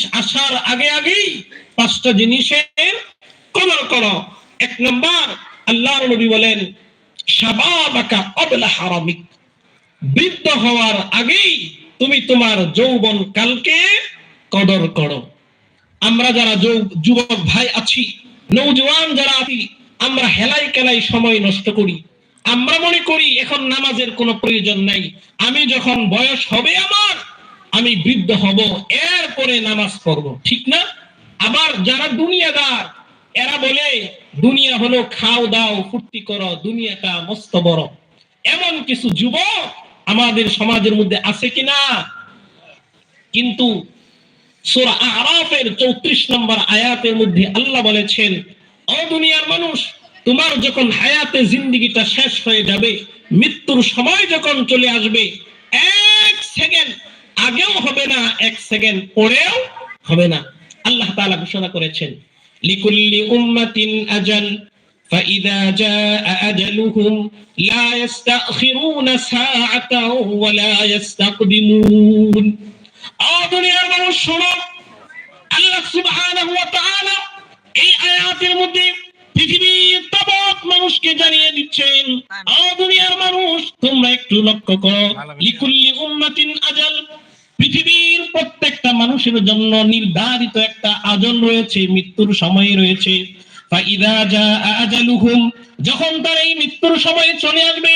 জিনিস আসার আগে আগেই পাঁচটা জিনিসের কদর করো। এক নম্বর, আল্লাহর নবী বলেন, শাবাবাকা অবলা হারামিক। বৃদ্ধ হওয়ার আগেই তুমি তোমার যৌবন কালকে কদর করো। আমরা যারা যুবক ভাই আছি নৌজওয়ান যারা আছি, আমরা হেলাই কেলাই সময় নষ্ট করি। আমরা মনে করি এখন নামাজের কোনো প্রয়োজন নাই। আমি যখন বয়স হবে আমার আমি বৃদ্ধ হব, এরপরে নামাজ পড়ব, ঠিক না? আবার যারা দুনিয়াদার, এরা বলে, দুনিয়া হলো খাও দাও, ফুর্তি করো, দুনিয়াটা মস্ত বড়। এমন কিছু যুবক আমাদের সমাজের মধ্যে আছে কিনা? কিন্তু সূরা আরাফের 34 নম্বর আয়াতের মধ্যে আল্লাহ বলেছেন, ও দুনিয়ার মানুষ, তোমার যখন হায়াতে জিন্দেগিটা শেষ হয়ে যাবে, মৃত্যুর সময় যখন চলে আসবে, এক সেকেন্ড আগেও হবে না এক সেকেন্ড পরেও হবে না আল্লাহ তাআলা ঘোষণা করেছেন লিকুল্লি উম্মাতিন আজাল فإذا جاء أجلهم لا يستأخرون ساعة ولا يستقدمون আ দুনিয়ার মানুষ শোনো আল্লাহ সুবহানাহু ওয়া তাআলা এই আয়াতের মধ্যে পৃথিবীর তাবৎ মানুষকে জানিয়ে দিচ্ছেন আ দুনিয়ার মানুষ তোমরা একটু লক্ষ্য করো লিকুল্লি উম্মাতিন আজাল পৃথিবীর প্রত্যেকটা মানুষের জন্য নির্ধারিত একটা আজল রয়েছে মৃত্যুর সময় রয়েছে। যখন তার এই মৃত্যুর সময় চলে আসবে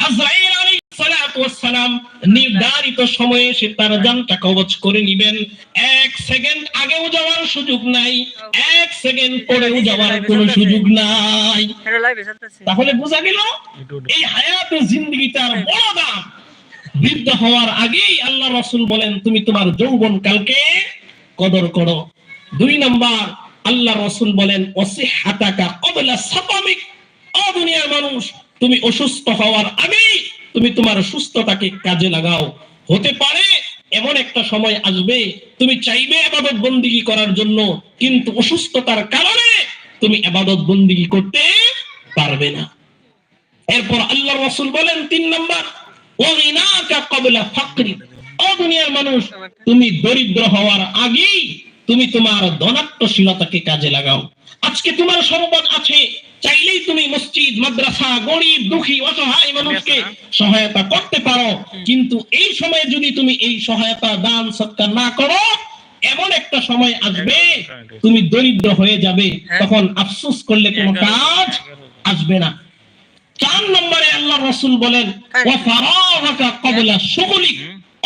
আজরাইল সালাম নির্ধারিত সময়ে সে তার জানটা কবজ করে নেবেন। এক সেকেন্ড আগেও যাওয়ার সুযোগ নাই এক সেকেন্ড পরেও যাওয়ার কোনো সুযোগ নাই। তাহলে বোঝা গেল এই হায়াতের জিন্দগিটার বড় দাম। বৃদ্ধ হওয়ার আগেই আল্লাহ রসুল বলেন তুমি তোমার যৌবন কালকে কদর করো। দুই নাম্বার আল্লাহ রসুল বলেন অসিহাতাকা কবলা সাপামিক ও দুনিয়ার মানুষ তুমি অসুস্থ হওয়ার আগেই তুমি তোমার সুস্থতাকে কাজে লাগাও। হতে পারে এমন একটা সময় আসবে, তুমি চাইবে আবাদত বন্দিগি করার জন্য, কিন্তু অসুস্থতার কারণে তুমি আবাদত বন্দিগি করতে পারবে না। এরপর আল্লাহ রসুল বলেন তিন নম্বর দুনিয়ার মানুষ, তুমি দরিদ্র হওয়ার আগেই তুমি তোমার ধনাত্মশীলতাকে কাজে লাগাও। আজকে তোমার সম্পদ আছে চাইলেই তুমি মসজিদ মাদ্রাসা গরিব দুঃখী অসহায় মানুষকে সহায়তা করতে পারো। কিন্তু এই সময়ে যদি তুমি এই সহায়তা দান সৎকার না করো এমন একটা সময় আসবে তুমি দরিদ্র হয়ে যাবে। তখন আফসোস করলে কোনো কাজ আসবে না। চার নম্বরে আল্লাহ রসুল বলেন ওয়া ফারাগাকা ক্বাবলা শুগলিক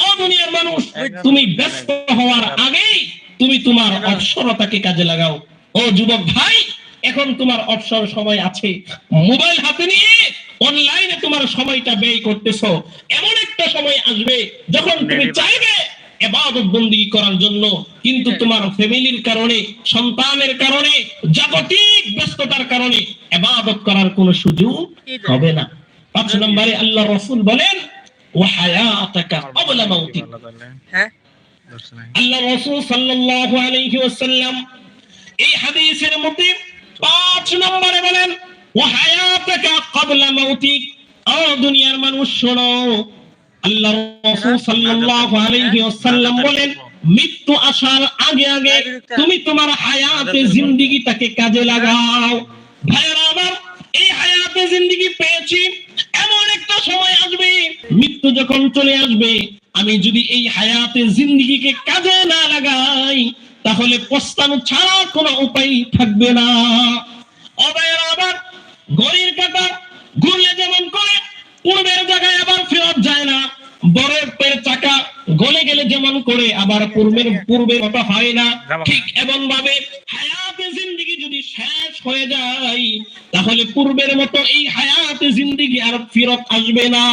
ও দুনিয়ার মানুষ তুমি ব্যস্ত হওয়ার আগেই তুমি তোমার অবসরতাকে কাজে লাগাও। ও যুবক ভাই এখন তোমার অবসর সময় আছে। মোবাইল হাতে নিয়ে অনলাইনে তোমার সময়টা ব্যয় করতেছো। এমন একটা সময় আসবে যখন তুমি চাইবে এবাদত বন্দি করার জন্য। কিন্তু তোমার ফ্যামিলির কারণে সন্তানের কারণে জাগতিক ব্যস্ততার কারণে এবাদত করার কোনো সুযোগ হবে না। পাঁচ নম্বরে আল্লাহ রসুল বলেন ও হায়াতাকা ক্বাবলা মাউতিক। হ্যাঁ? আল্লাহ রসুল সাল্লাল্লাহু আলাইহি ওয়াসাল্লাম এই হাদিসের মধ্যে পাঁচ নম্বরে বলেন, ও ও দুনিয়ার মানুষ, শোনো। আল্লাহ রসুল সাল্লাল্লাহু আলাইহি ওয়াসাল্লাম বলেন, মৃত্যু আসার আগে আগে তুমি তোমার হায়াতে জিন্দেগিটাকে কাজে লাগাও। ভাইরা আমার, এই হায়াতে জিন্দেগি পেয়েছি, এমন একটা সময় আসবে, মৃত্যু যখন চলে আসবে, আমি যদি এই হায়াতে জিন্দেগিকে কাজে না লাগাই তাহলে পস্তানো ছাড়া কোনো উপায় থাকবে না। অবায়ের আবার ঘড়ির কাটা ঘুরলে যেমন করে পূর্বের জায়গায় আবার ফেরত যায় না। বরফের চাকা গলে গেলে যেমন করে আবার পূর্বের পূর্বের মতো হয় না। ঠিক এমন ভাবে হায়াতে জিন্দেগি যদি শেষ হয়ে যায় তাহলে পূর্বের মতো এই হায়াতে জিন্দেগি আর ফেরত আসবে না।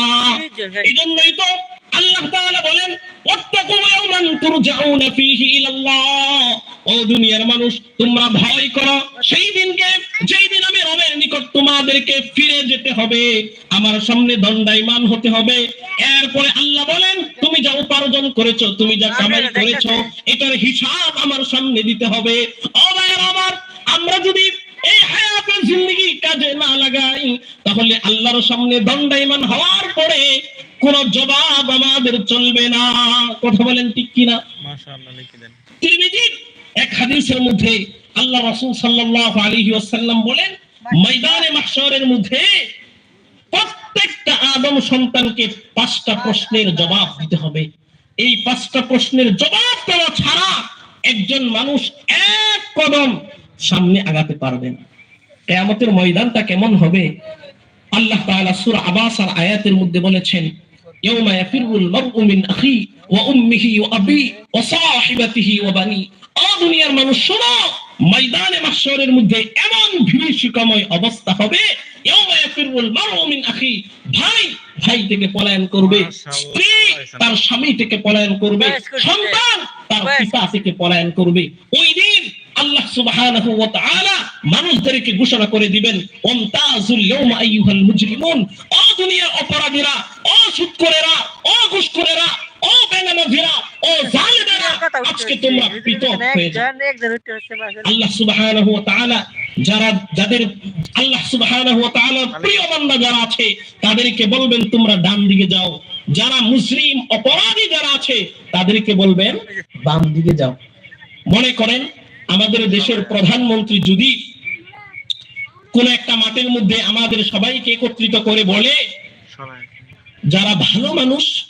এই জন্যই তো আল্লাহ তাআলা বলেন ওয়াত্তাকু ইয়াওমান তুরজাউনা ফীহি ইলাল্লাহ। ও দুনিয়ার মানুষ তোমরা ভয় করো সেই দিনকে যেই দিন আমি রবের নিকট তোমাদেরকে ফিরে যেতে হবে আমার সামনে দণ্ডায়মান হতে হবে। এরপরে আল্লাহ বলেন তুমি যা উপার্জন করেছ তুমি যা কামাই করেছ এটার হিসাব আমার সামনে দিতে হবে। ও আমার আমরা যদি এই হায়াতের জিন্দগি কাজে না লাগাই তাহলে আল্লাহর সামনে দণ্ডায়মান হওয়ার পরে কোন জবাব আমাদের চলবে না। কথা বলেন ঠিক কিনা? তিরমিজির এক হাদিসের মধ্যে আল্লাহ রাসূল সাল্লাল্লাহু আলাইহি ওয়াসাল্লাম বলেন ময়দানে মাহশরের মধ্যে প্রত্যেকটা আদম সন্তানকে পাঁচটা প্রশ্নের জবাব দিতে হবে। এই পাঁচটা প্রশ্নের জবাব দেওয়া ছাড়া একজন মানুষ এক কদম সামনে আগাতে পারবে না। কেয়ামতের ময়দানটা কেমন হবে? আল্লাহ তাআলা সূরা আবাস আর আয়াতের মধ্যে বলেছেন ইয়াউমা ইয়াফিরুল মারউ মিন আখি ওয়া উম্মিহি ওয়া আবি ওয়া সাহিবাতিহি ওয়া বানি ও দুনিয়ার মানুষ শোনো ময়দানে মাহশরের মধ্যে এমন ভীষিকাময় অবস্থা হবে ইয়াউমা ইয়াফিরুল মারউ মিন আখি ভাই ভাই থেকে পলায়ন করবে স্ত্রী তার স্বামী থেকে পলায়ন করবে সন্তান তার পিতা থেকে পলায়ন করবে। ওই দিন আল্লাহ সুবহানাহু ওয়া তাআলা মানুষদেরকে ঘোষণা করে দিবেন ইয়াউমা আইয়ুহাল মুজরিমুন। ও দুনিয়ার অপরাধীরা ও সুদখোরেরা ও ঘুষখোরেরা ও বেনামাজিরা ও জালেমেরা, আজকে তোমরা হয়ে আল্লাহ সুবহানাহু ওয়া তাআলা যারা, যাদের আল্লাহ সুবহানাহু ওয়া তাআলার প্রিয় বান্দা যারা আছে, তাদেরকে বলবেন, তোমরা ডান দিকে যাও। যারা মুসলিম অপরাধী যারা আছে, তাদেরকে বলবেন, বাম দিকে যাও। মনে করেন আমাদের দেশের প্রধানমন্ত্রী যদি কোন একটা মাঠের মধ্যে আমাদের সবাইকে একত্রিত করে বলে যারা ভালো মানুষ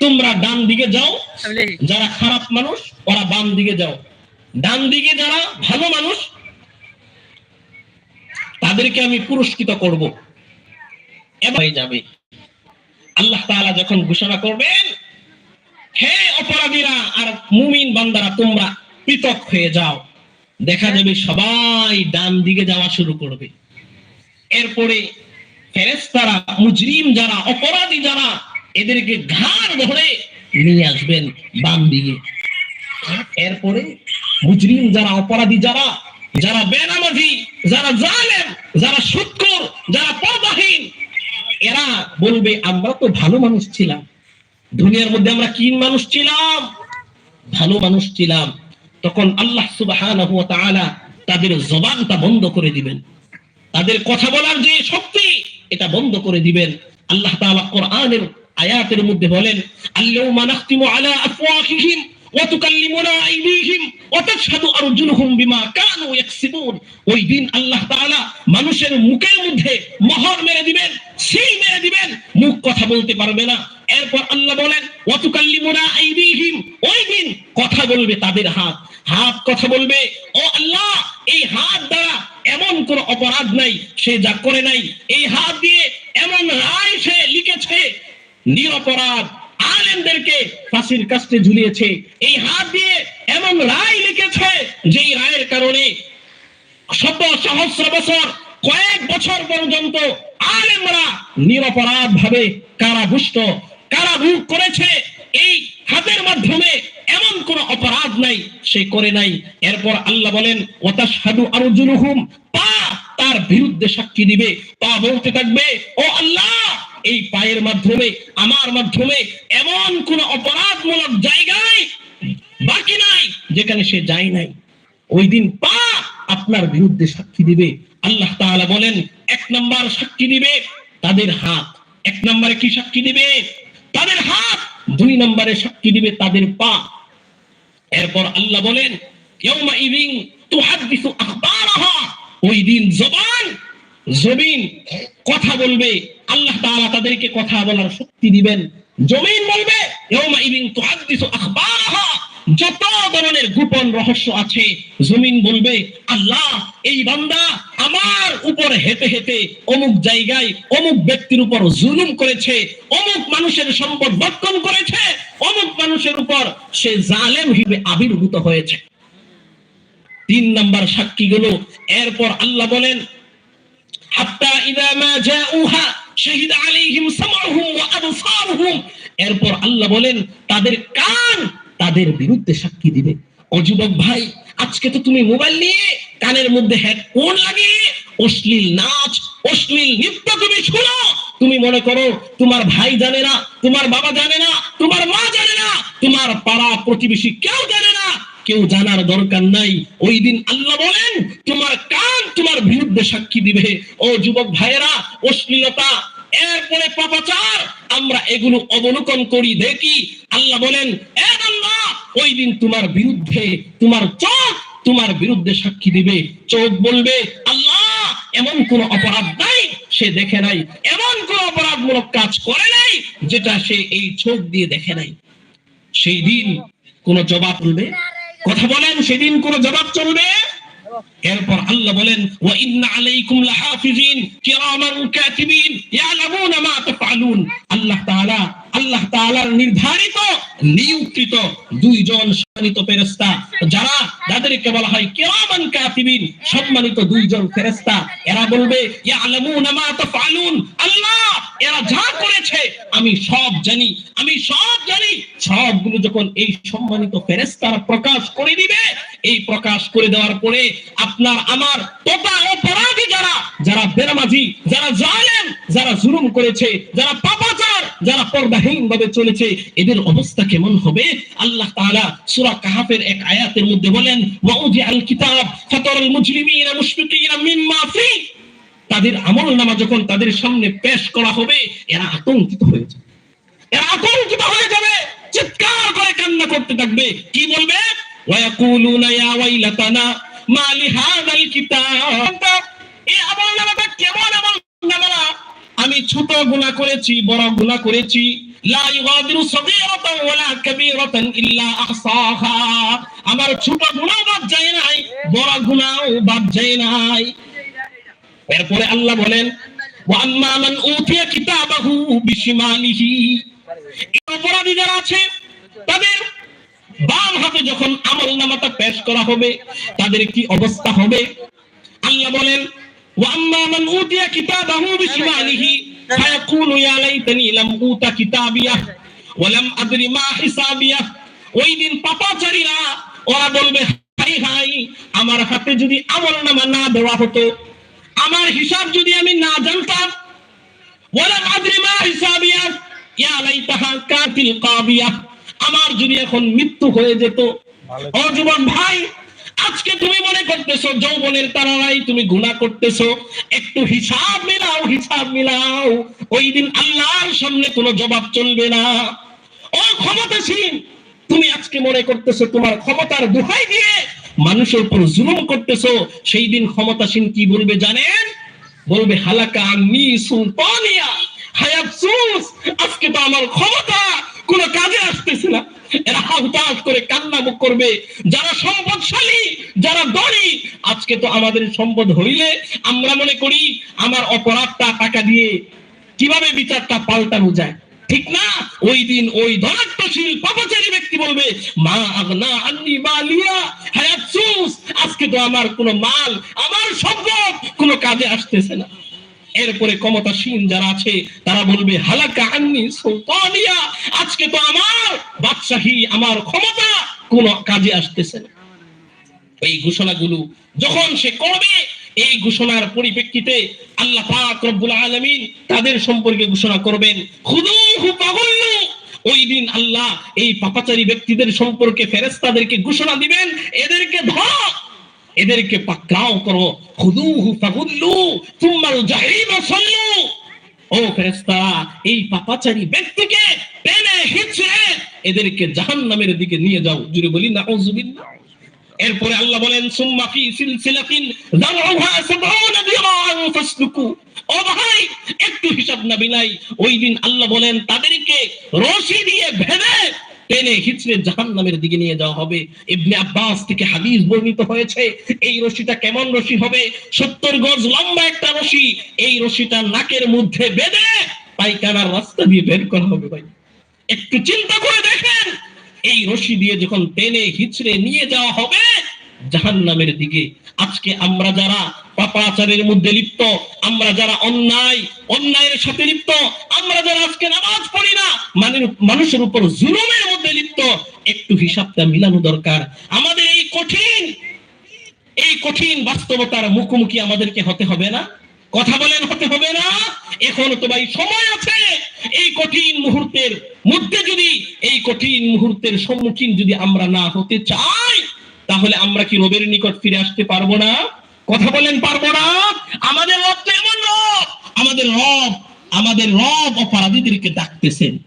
তোমরা ডান দিকে যাও যারা খারাপ মানুষ ওরা বাম দিকে যাও। ডান দিকে যারা ভালো মানুষ তাদেরকে আমি পুরস্কৃত করব। এবার হয়ে যাবে। আল্লাহ তাআলা যখন ঘোষণা করবেন হে অপরাধীরা আর মুমিন বান্দারা তোমরা পৃথক হয়ে যাও। দেখা যাবে সবাই ডান দিকে যাওয়া শুরু করবে। এরপরে ফেরেশতারা, মুজরিম যারা, অপরাধী যারা, এদেরকে ঘাড় ধরে নিয়ে আসবেন বাম দিকে। এরপরে মুজরিম যারা, অপরাধী যারা যারা বেনামাজি, যারা জালেম, যারা সুৎকর যারা পর্দাহীন এরা বলবে, আমরা তো ভালো মানুষ ছিলাম। দুনিয়ার মধ্যে আমরা কি মানুষ ছিলাম? ভালো মানুষ ছিলাম। তখন আল্লাহ সুবাহ তাদের জবানটা বন্ধ করে দিবেন। তাদের কথা বলার যে শক্তি, এটা বন্ধ করে দিবেন। আল্লাহ তাআলা কোরআনের আয়াতের মধ্যে বলেন আল্লাহ আলা আফওয়াহিহিম আইদিহিম ওয়া তাশহাদু আরজুলুহুম বিমা কানু ইয়াকসিবুন। ওই দিন আল্লাহ মানুষের মুখের মধ্যে মোহর মেরে দিবেন সিল মেরে দিবেন, মুখ কথা বলতে পারবে না। এরপর আল্লাহ বলেন ওয়া তুকাল্লিমুনা আইদিহিম, ওই দিন কথা বলবে তাদের হাত। হাত কথা বলবে, ও আল্লাহ, এই হাত দ্বারা এমন কোন অপরাধ নাই, সে যা করে নাই, এই হাত দিয়ে এমন রায় সে লিখেছে। নিরপরাধ আলেমদেরকে ফাঁসির কাস্টে ঝুলিয়েছে। এই হাত দিয়ে এমন রায় লিখেছে যেই রায়ের কারণে শত সহস্র বছর, কয়েক বছর পর্যন্ত আলেমরা নিরপরাধ ভাবে কারাভুষ্ট কারাভোগ করেছে। এই হাতের মাধ্যমে এমন কোন অপরাধ নাই, সে করে নাই। এরপর আল্লাহ বলেন, ওয়াতাশহাদু আরজুলুহুম পা তার বিরুদ্ধে সাক্ষী দিবে। পা বলতে থাকবে, ও আল্লাহ এই পায়ের মাধ্যমে, আমার মাধ্যমে এমন কোন অপরাধমূলক জায়গায় বাকি নাই যেখানে সে যায় নাই। ওই দিন পা আপনার বিরুদ্ধে সাক্ষী দিবে। আল্লাহ তাআলা বলেন, এক নাম্বার সাক্ষী দিবে তাদের হাত। এক নম্বরে কি সাক্ষী দিবে? তাদের হাত। দুই নম্বরে সাক্ষী দিবে তাদের পা। এরপর আল্লাহ বলেন ইয়াউমা ইদিন তুহাদ্দিসু আখবারাহা। ওই দিন জবান জমিন কথা বলবে, আল্লাহ তাআলা তাদেরকে কথা বলার শক্তি দিবেন। জমিন বলবে, ইয়াউমা ইদিন তুহাদ্দিসু আখবারাহা যত ধরনের গোপন রহস্য আছে, জমিন বলবে, আল্লাহ, এই বান্দা আমার উপর হেঁটে হেঁটে অমুক জায়গায় অমুক ব্যক্তির উপর জুলুম করেছে, অমুক মানুষের সম্পদ বক্ষণ করেছে, অমুক মানুষের উপর সে জালেম হিসেবে আবির্ভূত হয়েছে। তিন নাম্বার সাক্ষী গুলো। এরপর আল্লাহ বলেন এরপর আল্লাহ বলেন, তাদের কান তাদের বিরুদ্ধে সাক্ষী দিবে। ও যুবক ভাই, আজকে তো তুমি মোবাইল নিয়ে কানের মধ্যে হেডফোন লাগিয়ে অশ্লীল নাচ, অশ্লীল নৃত্য তুমি শুনো। তুমি মনে করো, তোমার ভাই জানে না, তোমার বাবা জানে না, তোমার মা জানে না, তোমার পাড়া প্রতিবেশী কেউ জানে না। কেউ জানার দরকার নাই। ওই দিন আল্লাহ বলেন, তোমার কান তোমার বিরুদ্ধে সাক্ষী দিবে। ও যুবক ভাইয়েরা, অশ্লীলতা, এরপরে পাপাচার, আমরা এগুলো অবলোকন করি, দেখি। আল্লাহ বলেন ওই দিন তোমার বিরুদ্ধে, তোমার চোখ তোমার বিরুদ্ধে সাক্ষী দিবে। চোখ বলবে, আল্লাহ, এমন কোন অপরাধ নাই, সে দেখে নাই। এমন কোন অপরাধমূলক কাজ করে নাই, যেটা সে এই চোখ দিয়ে দেখে নাই। সেই দিন কোন জবাব চলবে কথা বলেন, সেদিন কোন জবাব চলবে? এরপর আল্লাহ বলেন ইন্না আলাইকুম লাহাফিজিন কিরামান কাতিবিন, ইয়ালামুনা মা তাফআলুন। আল্লাহ তাআলা, আল্লাহ তাআলার নির্ধারিত দুইজন সম্মানিত ফেরেশতা, যারা যাদেরকে বলা হয় কিরামান কাতিবিন, সম্মানিত দুইজন ফেরেশতা, এরা বলবে, ইয়ালামুনা মা তাফআলুন। আল্লাহ, এরা যা করেছে, আমি সব জানি, আমি সব জানি। সবগুলো যখন এই সম্মানিত ফেরেশতারা প্রকাশ করে দিবে, এই প্রকাশ করে দেওয়ার পরে আপনার আমার তথা অপরাধী যারা যারা বেনামাজি, যারা জালেম, যারা জুলুম করেছে, যারা পাপাচার, যারা পর্দাহীন ভাবে চলেছে, এদের অবস্থা কেমন হবে? আল্লাহ তাআলা সূরা কাহাফের এক আয়াতের মধ্যে বলেন ওয়াউদি আল কিতাব ফাতারাল মুজরিমিনা মুশফিকিনা মিম্মা ফি। তাদের আমল নামা যখন তাদের সামনে পেশ করা হবে, এরা আতঙ্কিত হয়ে যাবে। এরা আতঙ্কিত হয়ে যাবে। চিৎকার করে কান্না করতে থাকবে। কি বলবে? আমি ছোট গুনাহ করেছি, বড় গুনাহ করেছি। আমার ছোট গুনাহ বাদ যায় নাই, বড় গুনাহ বাদ যায় নাই। এরপরে আল্লাহ বলেন, ওয়া কিতাবাহু আছে, তাদের বাম হাতে যখন আমল নামাটা পেশ করা হবে, তাদের কি অবস্থা হবে? আল্লাহ বলেন ওরা আমার হাতে যদি আমল নামা না দেওয়া হতো, আমার হিসাব যদি আমি না জানতাম ওয়ালাম আদরি মা হিসাবিয়া ইয়া লাইতাহা কাতিল কাবিয়া। আমার যদি এখন মৃত্যু হয়ে যেত ও ভাই আজকে তুমি মনে করতেছো যৌবনের তারাই তুমি গুনাহ করতেছো একটু হিসাব মিলাও হিসাব মিলাও। ওই দিন আল্লাহর সামনে কোনো জবাব চলবে না। ও ক্ষমতাসীন তুমি আজকে মনে করতেছো তোমার ক্ষমতার দোহাই দিয়ে মানুষের উপর জুলুম করতেছো সেই দিন ক্ষমতাসীন কি বলবে জানেন? বলবে হালাকা আন্নি সুলতানিয়া। হায়াফসুস আজকে তো আমার ক্ষমতা কাজে আসতেছে না। এরা করে কান্না করবে। যারা সম্পদশালী, যারা ধনী, আজকে তো আমাদের সম্পদ হইলে আমরা মনে করি আমার অপরাধটা টাকা দিয়ে কীভাবে বিচারটা পাল্টানো যায়? ঠিক না? ওই দিন ওই ধনাত্মশীল, পাপাচারী ব্যক্তি বলবে, মা আগনা আন্নি মালিয়া হায়াতসুস আজকে তো আমার কোনো মাল, আমার সম্পদ কোনো কাজে আসতেছে না। এরপরে ক্ষমতাসীন যারা আছে, তারা বলবে, হালাকা আন্নি সুলতানিয়া, আজকে তো আমার বাদশাহী, আমার ক্ষমতা কোনো কাজে আসতেছে না। এই ঘোষণাগুলো যখন সে করবে, এই ঘোষণার পরিপ্রেক্ষিতে আল্লাহ পাক রব্বুল আলামিন তাদের সম্পর্কে ঘোষণা করবেন খুদুহু ফাগুল্লু ওই দিন আল্লাহ এই পাপাচারী ব্যক্তিদের সম্পর্কে ফেরেশতাদেরকে ঘোষণা দিবেন, এদেরকে ধরো। এদেরকে পাকড়াও করো। খুদুহু ফাগুল্লু তুমাল জাহিম সাল্লু। ও ফেরেশতা, এই পাপাচারী ব্যক্তিকে টেনে হিচড়ে এদেরকে জাহান্নামের দিকে নিয়ে যাও। জুড়ে বলি, নাউজুবিল্লাহ। এরপরে আল্লাহ বলেন, সুম্মা ফি সিলসিলাতিন যারউহা সাবউনা দিরান ফাসলুকু। ও ভাই, একটু হিসাব না বিলাই ওই দিন আল্লাহ বলেন, তাদেরকে রশি দিয়ে বেঁধে টেনে হিচড়ে জাহান্নামের দিকে নিয়ে যাওয়া হবে। ইবনে আব্বাস থেকে হাদিস বর্ণিত হয়েছে, এই রশিটা কেমন রশি হবে? সত্তর গজ লম্বা একটা রশি, এই রশিটা নাকের মধ্যে বেঁধে পায়খানার রাস্তা দিয়ে বের করা হবে ভাই। একটু চিন্তা করে দেখেন, এই রশি দিয়ে যখন টেনে হিচড়ে নিয়ে যাওয়া হবে জাহান্নামের দিকে। আজকে আমরা যারা পাপাচারের মধ্যে লিপ্ত, আমরা যারা অন্যায়, অন্যায়ের সাথে লিপ্ত, আমরা যারা আজকে নামাজ পড়ি না মানুষ- মানুষের উপর জুলুমের মধ্যে লিপ্ত, একটু হিসাবটা মিলানো দরকার। আমাদের এই কঠিন এই কঠিন বাস্তবতার মুখোমুখি আমাদেরকে হতে হবে না। কথা বলেন, হতে হবে না। এখনও তো ভাই সময় আছে। এই কঠিন মুহূর্তের মধ্যে যদি, এই কঠিন মুহূর্তের সম্মুখীন যদি আমরা না হতে চাই, তাহলে আমরা কি রবের নিকট ফিরে আসতে পারব না? কথা বলেন, পারব না। আমাদের রব তো এমন রব। আমাদের রব আমাদের রব অপরাধীদেরকে ডাকতেছেন।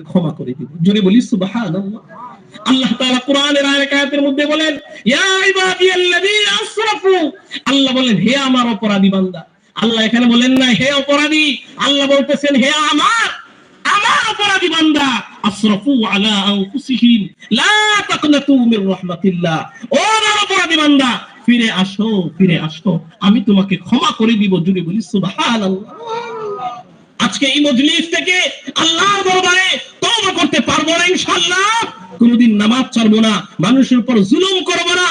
ক্ষমা করে দিব। জোরে বলি, সুবহানাল্লাহ। আল্লাহ তাআলা কোরআনের আয়াতের মধ্যে বলেন, ইয়া আসরাফু। আল্লাহ বলেন, হে আমার অপরাধী বান্দা। আল্লাহ এখানে বলেন না, হে অপরাধী। আল্লাহ বলতেছেন, হে আমার। আমার অপরাধী বান্দা আলা আনফুসিহিম, লা তাকনাতু মির রাহমাতিল্লাহ। ও আমার অপরাধী বান্দা, ফিরে আসো ফিরে আসো। আমি তোমাকে ক্ষমা করে দিব, জুড়ে বলি, সুবহানাল্লাহ। আজকে এই মজলিস থেকে আল্লাহর দরবারে তওবা করতে পারব না, ইনশাআল্লাহ। কোনদিন নামাজ ছাড়বো না, মানুষের উপর জুলুম করব না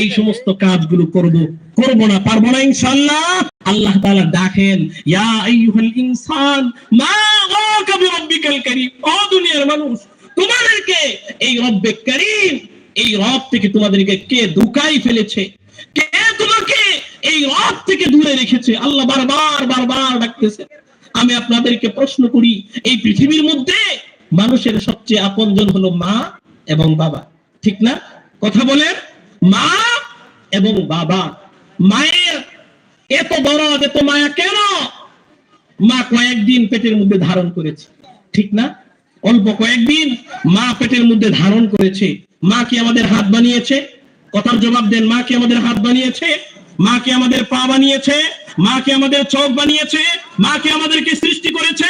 এই সমস্ত কাজগুলো করব করব না, পারব না ইনশাআল্লাহ। আল্লাহ তাআলা ডাকেন, ইয়া আইয়ুহাল ইনসান, মা গারাকা বিরাব্বিকাল কারীম। ও দুনিয়ার মানুষ, তোমাদেরকে এই রব্বে কারীম, এই রব থেকে তোমাদেরকে কে ধোকাই ফেলেছে? কে তোমাকে এই রব থেকে দূরে রেখেছে? আল্লাহ বারবার বারবার ডাকতেছে। আমি আপনাদেরকে প্রশ্ন করি, এই পৃথিবীর মধ্যে মানুষের সবচেয়ে আপনজন হলো মা এবং বাবা। ঠিক না? কথা বলেন? মা এবং বাবা। মায়ের এত দরদ এত মায়া কেন? মা কয়েকদিন পেটের মধ্যে ধারণ করেছে। ঠিক না? অল্প কয়েকদিন মা পেটের মধ্যে ধারণ করেছে। মা কি আমাদের হাত বানিয়েছে? কথার জবাব দেন, মা কি আমাদের হাত বানিয়েছে? মা কি আমাদের পা বানিয়েছে? মা কি আমাদের চোখ বানিয়েছে? মা কি আমাদেরকে সৃষ্টি করেছে?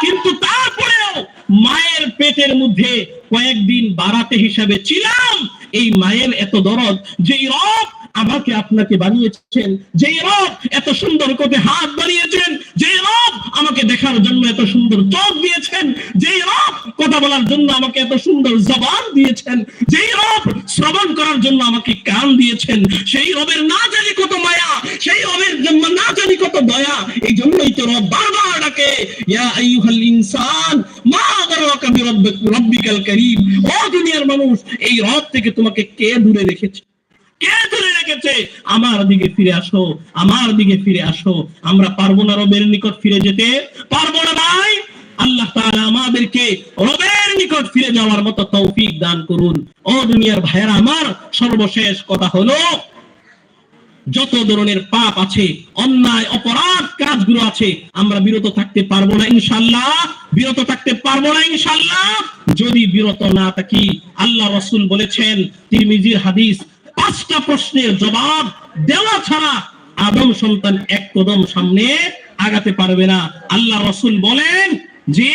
কিন্তু তারপরেও মায়ের পেটের মধ্যে কয়েকদিন বাড়াতে হিসাবে ছিলাম। এই মায়ের এত দরদ, যেই রব আমাকে আপনাকে বানিয়েছেন, যেই রব এত সুন্দর করে হাত বানিয়েছেন যেই রব আমাকে দেখার জন্য এত সুন্দর চোখ দিয়েছেন, যেই রব কথা বলার জন্য আমাকে এত সুন্দর জবান দিয়েছেন, যেই রব শ্রবণ করার জন্য আমাকে কান দিয়েছেন। সেই রবের না জানি কত মায়া, সেই রবের না জানি কত দয়া। এই জন্যই তো রব বারবার ডাকে, ইয়া ইনসান, মা রাব্বিকাল ও দুনিয়ার মানুষ, এই রব থেকে তোমাকে কে দূরে রেখেছে? কে দূরে রেখেছে? আমার দিকে ফিরে আসো, আমার দিকে ফিরে আসো। আমরা পারব না রবের নিকট ফিরে যেতে? পারব না ভাই? আল্লাহ তাআলা আমাদেরকে রবের নিকট ফিরে যাওয়ার মতো তৌফিক দান করুন। ও দুনিয়ার ভাইয়েরা, আমার সর্বশেষ কথা হলো, যত ধরনের পাপ আছে, অন্যায়, অপরাধ কাজগুলো আছে, আমরা বিরত থাকতে পারব না ইনশাল্লাহ বিরত থাকতে পারব না ইনশাল্লাহ যদি বিরত না থাকি, আল্লাহ রসুল বলেছেন, তিরমিজির হাদিস, পাঁচটা প্রশ্নের জবাব দেওয়া ছাড়া আদম সন্তান এক কদম সামনে আগাতে পারবে না। আল্লাহ রসুল বলেন যে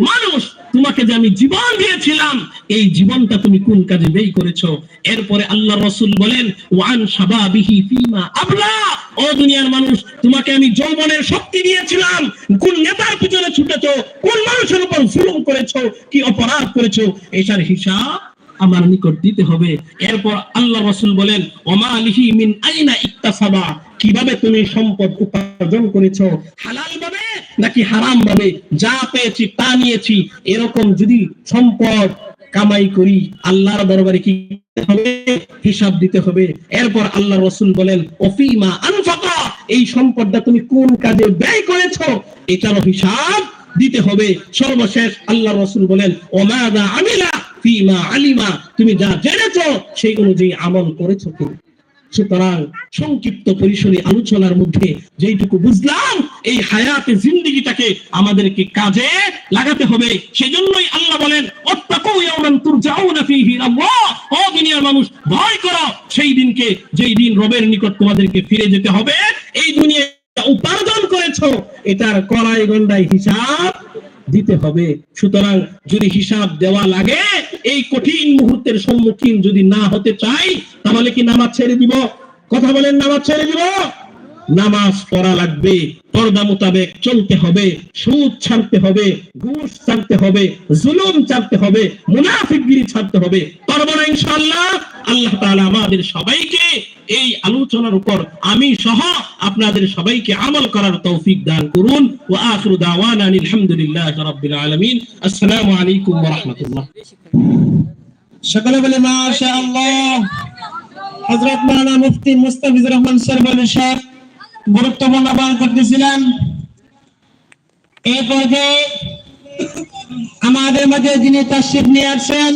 মানুষ, তোমাকে যে আমি জীবন দিয়েছিলাম, এই জীবনটা তুমি কোন কাজে ব্যয় এরপরে আল্লাহ রাসূল বলেন, ওয়ান ফিমা আবলা ও দুনিয়ার মানুষ, তোমাকে আমি যৌবনের শক্তি দিয়েছিলাম। কোন নেতার পিছনে ছুটেছো? কোন মানুষের উপর জুলুম করেছ? কি অপরাধ করেছ? এটার হিসাব আমার নিকট দিতে হবে। এরপর আল্লাহ রসুল বলেন ওমালিহি মিন আইনা ইকতাসাবা? কীভাবে তুমি সম্পদ উপার্জন করেছ? হালাল ভাবে নাকি হারাম ভাবে? যা পেয়েছি তা নিয়েছি। এরকম যদি সম্পদ কামাই করি, আল্লাহর দরবারে কি হবে? হিসাব দিতে হবে। এরপর আল্লাহ রসুল বলেন, ওফিমা আনফাকা? এই সম্পদটা তুমি কোন কাজে ব্যয় করেছ? এটারও হিসাব দিতে হবে। সর্বশেষ আল্লাহ রসুল বলেন, ওমাদা আমিলা? ফিমা আলিমা, তুমি যা জেনেছো সেই অনুযায়ী আমল করেছ তুমি। সুতরাং সংক্ষিপ্ত পরিসরে আলোচনার মধ্যে যেইটুকু বুঝলাম, এই হায়াতে জিন্দিগিটাকে আমাদেরকে কাজে লাগাতে হবে। সেজন্যই আল্লাহ বলেন মানুষ, ভয় করো, সেই দিনকে, যেই দিন রবের নিকট তোমাদেরকে ফিরে যেতে হবে, এই দুনিয়া উপার্জন করেছ। এটার কড়াই গন্ডাই হিসাব দিতে হবে। সুতরাং যদি হিসাব দেওয়া লাগে, এই কঠিন মুহূর্তের সম্মুখীন যদি না হতে চাই, তাহলে কি নামাজ ছেড়ে দিব? কথা বলেন, নামাজ ছেড়ে দিব? নামাজ পড়া লাগবে, পর্দা মোতাবেক চলতে হবে, সুদ ছাড়তে হবে, ঘুষ ছাড়তে হবে, জুলুম ছাড়তে হবে, মুনাফিকগিরি ছাড়তে হবে। পারব না ইনশাআল্লাহ? আল্লাহ তাআলা আমাদের সবাইকে এই আলোচনার উপর আমি সহ আপনাদের সবাইকে আমল করার তৌফিক দান করুন। ওয়া আখিরু দাওয়ানা আলহামদুলিল্লাহি রাব্বিল আলামিন। আসসালামু আলাইকুম ওয়া সকলে বলে মাশাআল্লাহ। হজরত মাওলানা মুফতি মুস্তাফিজুর রহমান সাহেব গুরুত্বপূর্ণ পালন করতেছিলেন এই পর্যায়ে আমাদের মাঝে যিনি তাশরিফ নিয়ে আসছেন